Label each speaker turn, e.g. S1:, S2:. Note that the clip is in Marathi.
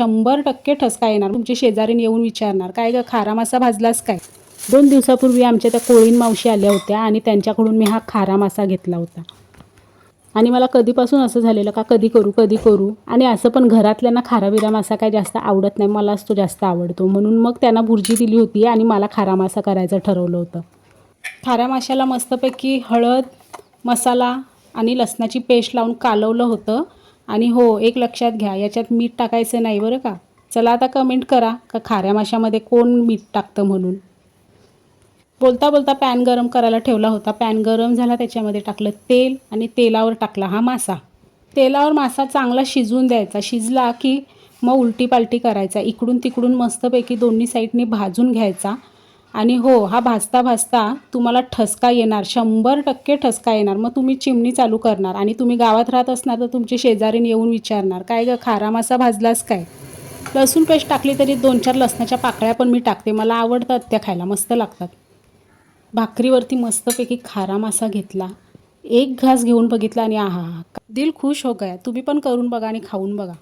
S1: शंभर टक्के ठसका येणार. तुमची शेजारीन येऊन विचारणार काय ग खारा मासा भाजलास काय? दोन दिवसापूर्वी आमच्या त्या कोळीन मावशी आल्या होत्या आणि त्यांच्याकडून मी हा खारा मासा घेतला होता. आणि मला कधीपासून असं झालेलं का कधी करू कधी करू? आणि असं पण घरातल्यांना खारा बिरा मासा काय जास्त आवडत नाही मलाच तो जास्त आवडतो. म्हणून मग त्यांना भुर्जी दिली होती आणि मला खारा मासा करायचं ठरवलं होतं. खाऱ्या माशाला मस्तपैकी हळद मसाला आणि लसणाची पेस्ट लावून कालवलं होतं. आणि हो एक लक्षात घ्या याच्यात मीठ टाकायचं नाही बरं का? चला आता कमेंट करा का खाऱ्या माशामध्ये कोण मीठ टाकतं म्हणून? बोलता बोलता पॅन गरम करायला ठेवला होता. पॅन गरम झाला त्याच्यामध्ये टाकलं तेल आणि तेलावर टाकला हा मासा. तेलावर मासा चांगला शिजवून द्यायचा. शिजला की मग उलटी पालटी करायचा. इकडून तिकडून मस्तपैकी दोन्ही साईडने भाजून घ्यायचा. आणि हो हा भाजता भाजता तुम्हाला ठसका येणार. शंभर टक्के ठसका येणार. मग तुम्ही चिमणी चालू करणार आणि तुम्ही गावात राहत असणार तर तुमचे शेजारीन येऊन विचारणार काय ग खारा मासा भाजलास काय? लसूण पेस्ट टाकली तरी दोन चार लसणाच्या पाकळ्या पण मी टाकते. मला आवडतात त्या खायला मस्त लागतात. भाकरीवरती मस्तपैकी खारा मासा घेतला. एक घास घेऊन बघितला आणि आहा दिल खुश हो गया. तुम्ही पण करून बघा आणि खाऊन बघा.